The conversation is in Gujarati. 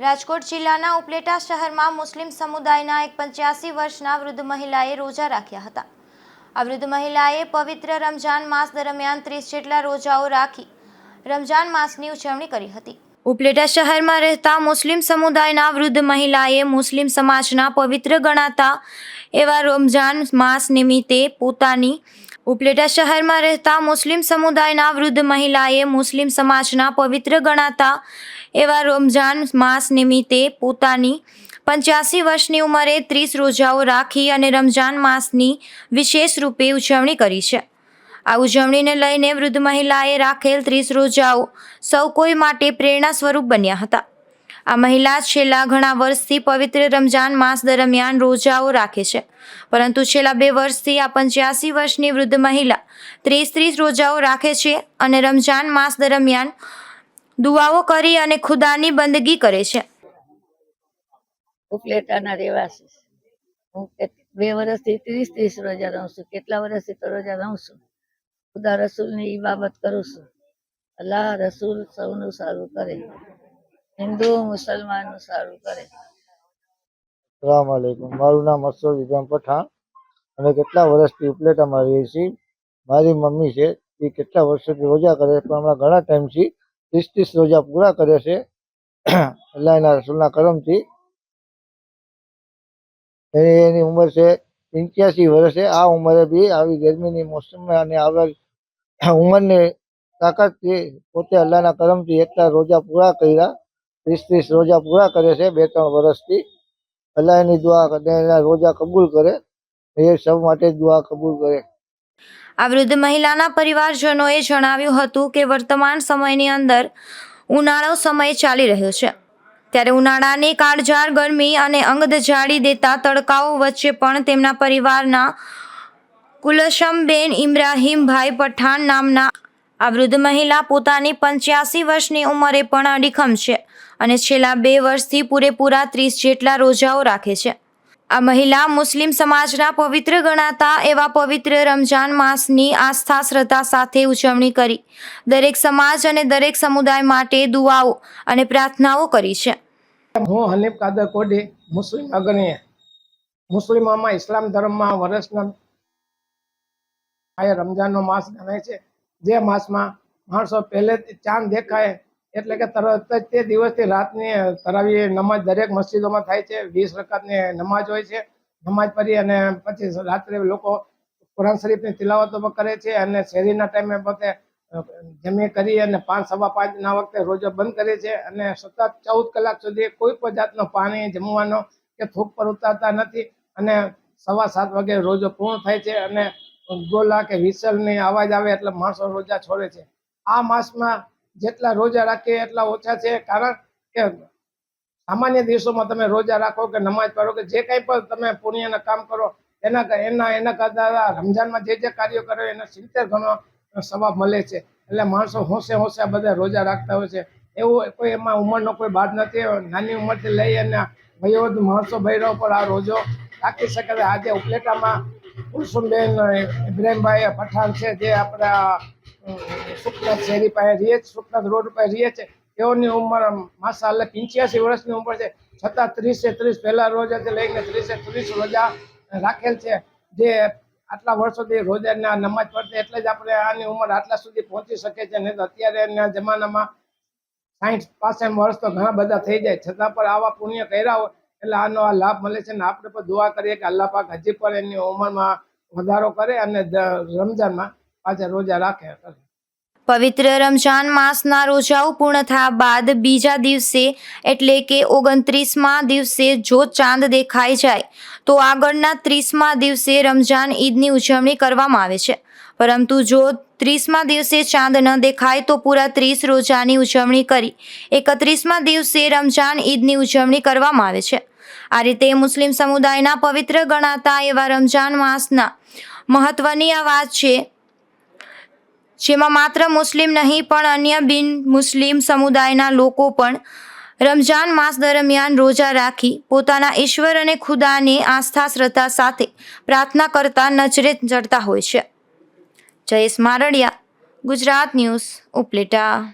રાજકોટ જિલ્લાના ઉપલેટા શહેરમાં મુસ્લિમ સમુદાયના એક પંચ્યાસી વર્ષના વૃદ્ધ મહિલાએ રોજા રાખ્યા હતા. આ વૃદ્ધ મહિલાએ પવિત્ર રમજાન માસ દરમિયાન ત્રીસ જેટલા રોજાઓ રાખી રમજાન માસની ઉજવણી કરી હતી. ઉપલેટા શહેરમાં રહેતા મુસ્લિમ સમુદાયના વૃદ્ધ મહિલાએ મુસ્લિમ સમાજના પવિત્ર ગણાતા એવા રમજાન માસ નિમિત્તે પોતાની ઉપલેટા શહેરમાં રહેતા મુસ્લિમ સમુદાયના વૃદ્ધ મહિલાએ મુસ્લિમ સમાજના પવિત્ર ગણાતા એવા રમઝાન માસ નિમિત્તે પોતાની પંચ્યાસી વર્ષની ઉંમરે ત્રીસ રોજાઓ રાખી અને રમજાન માસની વિશેષ રૂપે ઉજવણી કરી છે. આ ઉજવણીને લઈને વૃદ્ધ મહિલાએ રાખેલ ત્રીસ રોજાઓ સૌ કોઈ માટે પ્રેરણા સ્વરૂપ બન્યા હતા. આ મહિલા છેલ્લા ઘણા વર્ષથી પવિત્ર રમજાન માસ દરમિયાન રોજાઓ રાખે છે. પરંતુ છેલ્લા બે વર્ષથી આ પંચ્યાસી વર્ષની વૃદ્ધ મહિલા ત્રીસ ત્રીસ રોજાઓ રાખે છે અને રમજાન માસ દરમિયાન દુઆઓ કરી અને ખુદાની બંદગી કરે છે. ઉપલેટાના રહેવાસી. હું બે વર્ષથી ત્રીસ ત્રીસ રોજા રહું છું. કેટલા વર્ષથી તો રોજા રહું છું? ખુદા રસૂલની ઈબાબત કરું છું. અલ્લાહ રસૂલ સૌનું સારું કરે. હિન્દુ, મુસલમાન સારું કરે. સલામ આલેકુમ. મારું નામ અસર વિક્રમ પઠાણ. અમે કેટલા વર્ષથી ઉપલેટામાં રહીએ છીએ. મારી મમ્મી છે, એ કેટલા વર્ષોથી રોજા કરે છે, પણ હમણાં ઘણા ટાઈમથી ત્રીસ ત્રીસ રોજા પૂરા કરે છે. અલ્લાહના રસૂલના કરમથી. એની ઉંમર છે પંચ્યાસી વર્ષે આ ઉંમરે બી આવી ગરમીની મોસમમાં અને આવા ઉંમરની તાકાતથી પોતે અલ્લાહના કરમથી એટલા રોજા પૂરા કર્યા. ત્રીસ ત્રીસ રોજા પૂરા કરે છે બે ત્રણ વર્ષથી. અલ્લાહ એની દુઆ અને એના રોજા કબૂલ કરે, એ સૌ માટે દુઆ કબૂલ કરે. આ વૃદ્ધ મહિલાના પરિવારજનોએ જણાવ્યું હતું કે વર્તમાન સમયની અંદર ઉનાળો સમય ચાલી રહ્યો છે. ત્યારે ઉનાળાની કાળઝાળ ગરમી અને અંગ જાળી દેતા તડકાઓ વચ્ચે પણ તેમના પરિવારના કુલશમબેન ઇબ્રાહીમભાઈ પઠાણ નામના આ વૃદ્ધ મહિલા પોતાની પંચ્યાસી વર્ષની ઉંમરે પણ અડીખમ છે. અને છેલ્લા બે વર્ષથી પૂરેપૂરા ત્રીસ જેટલા રોજાઓ રાખે છે. આ મહિલા મુસ્લિમ સમાજના પવિત્ર ગણાતા એવા પવિત્ર રમજાન માસની આસ્થા શ્રદ્ધા સાથે ઉજવણી કરી. દરેક સમાજ અને દરેક સમુદાય માટે દુઆઓ અને પ્રાર્થનાઓ કરી છે. હું હનીફ કાદર કોડી મુસ્લિમ અગ્રણી મુસ્લિમોમાં ઇસ્લામ ધર્મમાં વર્ષના આ રમજાનનો માસ ગણાય છે. જે માસમાં માણસો પહેલેથી ચાંદ દેખાય એટલે કે તરત જ તે દિવસથી રાતની તરાવી નમાજ દરેક મસ્જિદોમાં થાય છે, વીસ રકાતની નમાજ હોય છે નમાજ પઢી અને પછી રાત્રે લોકો કુરાન શરીફની તિલાવતો પણ કરે છે અને શેરીના ટાઈમે પોતે જમી કરી અને પાંચ, સવા પાંચના વખતે રોજો બંધ કરે છે અને સતત ચૌદ કલાક સુધી કોઈ પણ જાતનો પાણી જમવાનો કે થૂક પર ઉતારતા નથી અને સવા સાત વાગે રોજો પૂર્ણ થાય છે અને ગોલા કે વિસલની અવાજ આવે એટલે માણસો રોજા છોડે છે. આ માસમાં જેટલા રોજા રાખીએ એટલા ઓછા છે. કારણ કે સામાન્ય દિવસોમાં તમે રોજા રાખો કે નમાજ પઢો કે જે કંઈ પણ તમે પુણ્યના કામ કરો, એના એના એના કરતાં રમઝાનમાં જે જે કાર્યો કરો એના સિત્તેર ગણો સવાબ મળે છે. એટલે માણસો હોંશે હોંશે આ બધા રોજા રાખતા હોય છે. એવું કોઈ એમાં ઉંમરનો કોઈ બાદ નથી. નાની ઉંમરથી લઈ અને વયોવૃદ્ધ માણસો બૈરાઓ પર આ રોજો રાખી શકે આજે ઉપલેટામાં કુલસુમબેન ઇબ્રાહીમભાઈ પઠાણ છે, જે આપણા સુખનાથ શેરી પાસે રહીએ છે, સુખનાથ રોડ પાસે રહીએ છે. તેઓની ઉંમર માસાલ્લાહ પંચ્યાસી વર્ષની ઉંમર છે. છતાં ત્રીસે ત્રીસ, પહેલા રોજાથી લઈને ત્રીસે ત્રીસ રોજા રાખેલ છે. જે આટલા વર્ષોથી રોજાના નમાજ પડતી એટલે જ આપણે આની ઉંમર આટલા સુધી પહોંચી શકે છે. નહીં તો અત્યારેના જમાનામાં સાઠ પાસઠ વર્ષ તો ઘણા બધા થઈ જાય. છતાં પણ આવા પુણ્ય કર્યા હોય એટલે આનો આ લાભ મળે છે ને આપણે પણ દુઆ કરીએ કે અલ્લાહ પાક હજી પણ એની ઉંમરમાં વધારો કરે અને રમજાનમાં પાછા રોજા રાખે. પવિત્ર રમજાન માસના રોજાઓ પૂર્ણ થયા બાદ બીજા દિવસે એટલે કે ઓગણત્રીસમાં દિવસે જો ચાંદ દેખાઈ જાય, તો આગળના ત્રીસમા દિવસે રમજાન ઈદની ઉજવણી કરવામાં આવે છે. પરંતુ જો ત્રીસમા દિવસે ચાંદ ન દેખાય, તો પૂરા ત્રીસ રોજાની ઉજવણી કરી. એકત્રીસમા દિવસે રમજાન ઈદની ઉજવણી કરવામાં આવે છે. આ રીતે મુસ્લિમ સમુદાયના પવિત્ર ગણાતા એવા રમજાન માસના મહત્વની આ વાત છે. જેમાં માત્ર મુસ્લિમ નહીં, પણ અન્ય બિન મુસ્લિમ સમુદાયના લોકો પણ રમજાન માસ દરમિયાન રોજા રાખી પોતાના ઈશ્વર અને ખુદાને આસ્થા, શ્રદ્ધા સાથે પ્રાર્થના કરતા નજરે ચડતા હોય છે. જયેશ મારડિયા, ગુજરાત ન્યૂઝ ઉપલેટા.